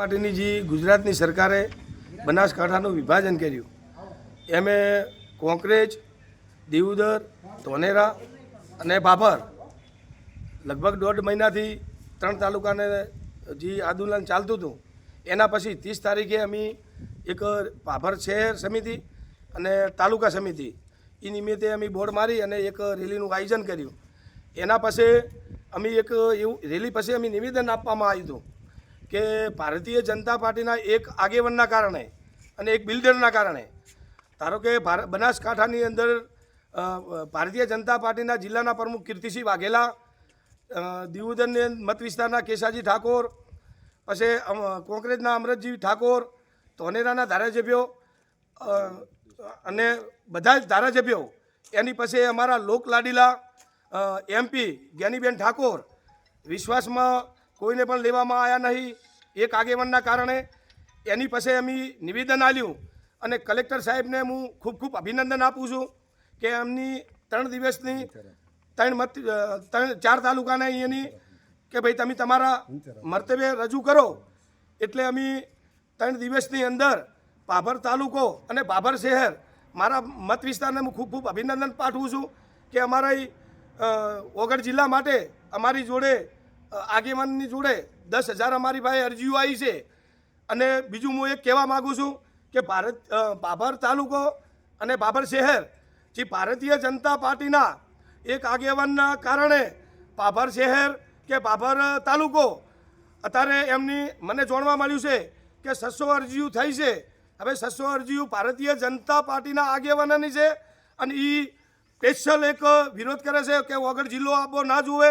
પાર્ટીની જે ગુજરાતની સરકારે બનાસકાંઠાનું વિભાજન કર્યું, એમે કોંકરેજ દેવુદર ધોનેરા અને ભાભર લગભગ દોઢ મહિનાથી ત્રણ તાલુકાને જે આંદોલન ચાલતું હતું, એના પછી ત્રીસ તારીખે અમે એક ભાભર શહેર સમિતિ અને તાલુકા સમિતિ એ નિમિત્તે અમે બોર્ડ મારી અને એક રેલીનું આયોજન કર્યું. એના પછી અમે એક એવું, રેલી પછી અમે નિવેદન આપવામાં આવ્યું હતું કે ભારતીય જનતા પાર્ટીના એક આગેવાનના કારણે અને એક બિલ્ડરના કારણે, ધારો કે બનાસકાંઠાની અંદર ભારતીય જનતા પાર્ટીના જિલ્લાના પ્રમુખ કીર્તિસિંહ વાઘેલા દિયોદરની મત વિસ્તારના કેશાજી ઠાકોર, પછી કોંગ્રેસના અમરતજી ઠાકોર, ધોનેરાના ધારાસભ્યો અને બધા જ ધારાસભ્યો, એની પછી અમારા લોકલાડીલા એમપી જ્ઞાનીબેન ઠાકોર, વિશ્વાસમાં કોઈને પણ લેવામાં આવ્યા નહીં. એક આગેવાનના કારણે એની પાસે અમે નિવેદન આપ્યું અને કલેક્ટર સાહેબને હું ખૂબ ખૂબ અભિનંદન આપું છું કે એમની ત્રણ દિવસની ત્રણ મત ત્રણ, ચાર તાલુકાને અહીંયાની કે ભાઈ તમે તમારા મર્તવ્ય રજૂ કરો. એટલે અમે ત્રણ દિવસની અંદર ભાભર તાલુકો અને ભાભર શહેર મારા મત વિસ્તારને હું ખૂબ ખૂબ અભિનંદન પાઠવું છું કે અમારા ઓગળ જિલ્લા માટે અમારી જોડે આગેવાનની જોડે દસ હજાર અમારી પાસે અરજીઓ આવી છે. અને બીજું હું એક કહેવા માગું છું કે ભારત બાબર તાલુકો અને બાબર શહેર, જે ભારતીય જનતા પાર્ટીના એક આગેવાનના કારણે બાબર શહેર કે બાબર તાલુકો, અત્યારે એમની મને જાણવા મળ્યું છે કે છસો અરજીઓ થઈ છે. હવે છસો અરજીઓ ભારતીય જનતા પાર્ટીના આગેવાનની છે અને એ સ્પેશિયલ એક વિરોધ કરે છે કે વગર જિલ્લો આપવો ના જુએ.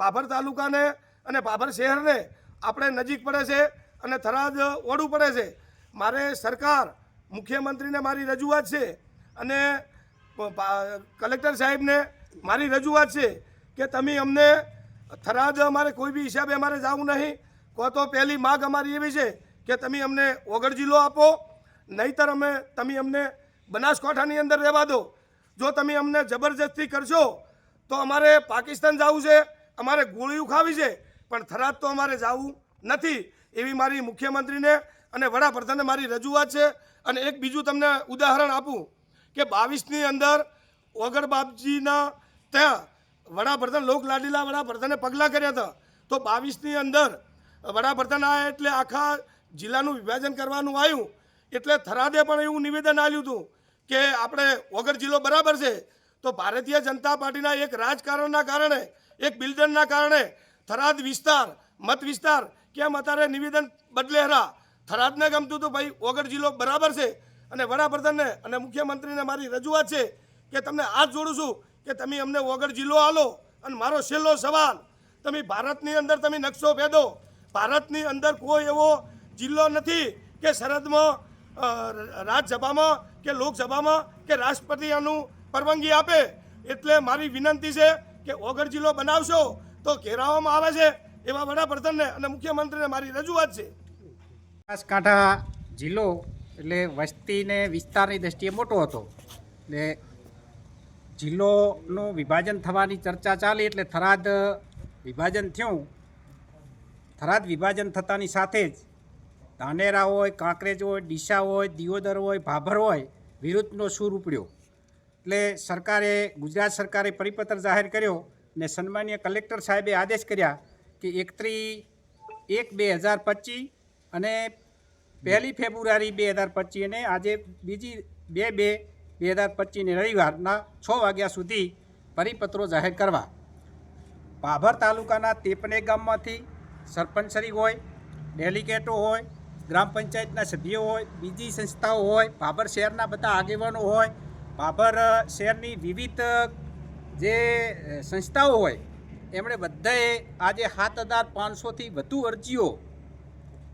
ભાભર તાલુકાને અને ભાભર શહેરને આપણે નજીક પડે છે અને થરાદ ઓળું પડે છે. મારે સરકાર, મુખ્યમંત્રીને મારી રજૂઆત છે અને કલેક્ટર સાહેબને મારી રજૂઆત છે કે તમે અમને થરાદ અમારે કોઈ બી હિસાબે અમારે જવું નહીં. કહો તો પહેલી માગ અમારી એવી છે કે તમે અમને ઓગળ જિલ્લો આપો, નહીતર અમે, તમે અમને બનાસકાંઠાની અંદર રહેવા દો. જો તમે અમને જબરજસ્તી કરશો, તો અમારે પાકિસ્તાન જવું છે. અમારે ગોળીઓ ખાવી છે, પણ થરાદ તો અમારે જવું નથી. એવી મારી મુખ્યમંત્રીને અને વડાપ્રધાનને મારી રજૂઆત છે. અને એક બીજું તમને ઉદાહરણ આપું કે બાવીસની અંદર ઓગણબાપજીના ત્યાં વડાપ્રધાન લોકલાડીલા વડાપ્રધાને પગલાં કર્યા હતા. તો બાવીસની અંદર વડાપ્રધાન આવ્યા એટલે આખા જિલ્લાનું વિભાજન કરવાનું આવ્યું. એટલે થરાદે પણ એવું નિવેદન આપ્યું હતું કે આપણે વગર જિલ્લો બરાબર છે. તો ભારતીય જનતા પાર્ટીના એક રાજકારણના કારણે એક બિલ્ડરના કારણે થરાદ વિસ્તાર, મત વિસ્તાર કેમ અત્યારે નિવેદન બદલે હરા? થરાદને ગમતું હતું ભાઈ ઓગર જિલ્લો બરાબર છે. અને વડાપ્રધાનને અને મુખ્યમંત્રીને મારી રજૂઆત છે કે તમને હાથ જોડું છું કે તમે અમને ઓગર જિલ્લો આલો. અને મારો છેલ્લો સવાલ, તમે ભારતની અંદર તમે નકશો ભેદો. ભારતની અંદર કોઈ એવો જિલ્લો નથી કે સરહદમાં રાજ્યસભામાં કે લોકસભામાં કે રાષ્ટ્રપતિ આનું પરવાનગી આપે. એટલે મારી વિનંતી છે કે ઓગર જિલ્લો બનાવશો તો ઘેરાવામાં આવે છે એવા વડાપ્રધાનને અને મુખ્યમંત્રીને મારી રજૂઆત છે. બનાસકાંઠા જિલ્લો એટલે વસ્તીને વિસ્તારની દ્રષ્ટિએ મોટો હતો. એટલે જિલ્લોનું વિભાજન થવાની ચર્ચા ચાલી એટલે થરાદ વિભાજન થયું. થરાદ વિભાજન થતાની સાથે જ ધાનેરા હોય, કાંકરેજ હોય, ડીસા હોય, દિયોદર હોય, ભાભર હોય વિરુદ્ધનો સૂર ઉપડ્યો. એટલે સરકારે, ગુજરાત સરકારે પરિપત્ર જાહેર કર્યો ને સન્માનીય કલેક્ટર સાહેબે આદેશ કર્યા કે એકત્રી એક બે હજાર પચીસ અને પહેલી ફેબ્રુઆરી બે હજાર પચીસ અને આજે બીજી બે બે બે હજાર પચીસને રવિવારના છ વાગ્યા સુધી પરિપત્રો જાહેર કરવા. ભાભર તાલુકાના તેપને ગામમાંથી સરપંચશ્રી હોય, ડેલિગેટો હોય, ગ્રામ પંચાયતના સભ્યો હોય, બીજી સંસ્થાઓ હોય ભાભર શહેરના બધા આગેવાનો હોય ભાભર શહેરની વિવિધ જે સંસ્થાઓ હોય, એમણે બધાએ આજે સાત હજાર પાંચસોથી વધુ અરજીઓ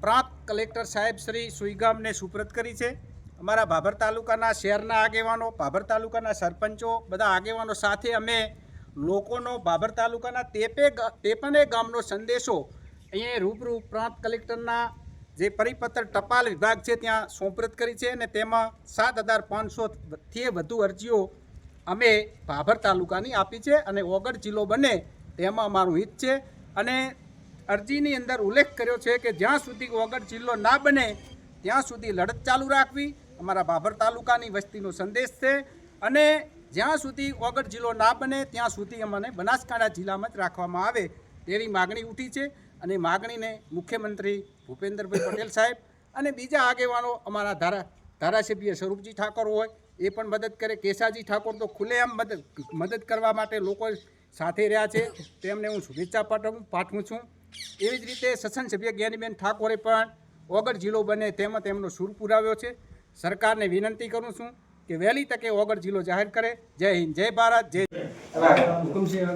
પ્રાંત કલેક્ટર સાહેબ શ્રી સુઈગામને સુપ્રત કરી છે. અમારા ભાભર તાલુકાના શહેરના આગેવાનો ભાભર તાલુકાના સરપંચો, બધા આગેવાનો સાથે અમે લોકોનો ભાભર તાલુકાના તેપે તેપને ગામનો સંદેશો અહીંયા રૂબરૂ પ્રાંત કલેક્ટરના જે પરિપત્ર ટપાલ વિભાગ છે ત્યાં સોંપરત કરી છે અને તેમાં સાત હજાર પાંચસોથી વધુ અરજીઓ અમે ભાભર તાલુકાની આપી છે અને ઓગળ જિલ્લો બને તેમાં અમારું હિત છે. અને અરજીની અંદર ઉલ્લેખ કર્યો છે કે જ્યાં સુધી ઓગઢ જિલ્લો ના બને, ત્યાં સુધી લડત ચાલુ રાખવી અમારા ભાભર તાલુકાની વસ્તીનો સંદેશ છે. અને જ્યાં સુધી ઓગઢ જિલ્લો ના બને, ત્યાં સુધી અમને બનાસકાંઠા જિલ્લામાં જ રાખવામાં આવે તેવી માગણી ઉઠી છે. અને માગણીને મુખ્યમંત્રી ભૂપેન્દ્રભાઈ પટેલ સાહેબ અને બીજા આગેવાનો અમારા ધારા, ધારાસભ્ય સ્વરૂપજી ઠાકોર હોય, એ પણ મદદ કરે. કેશાજી ઠાકોર તો ખુલ્લેઆમ મદદ મદદ કરવા માટે લોકો સાથે રહ્યા છે. તેમને હું શુભેચ્છા પાઠવું પાઠવું છું. એવી જ રીતે સસન સભ્ય જ્ઞાનીબેન ઠાકોરે પણ ઓગળ જિલ્લો બને તેમાં તેમનો સૂર પુરાવ્યો છે. સરકારને વિનંતી કરું છું કે વહેલી તકે ઓગળ જિલ્લો જાહેર કરે. જય હિન્દ, જય ભારત, જય હુકમ છે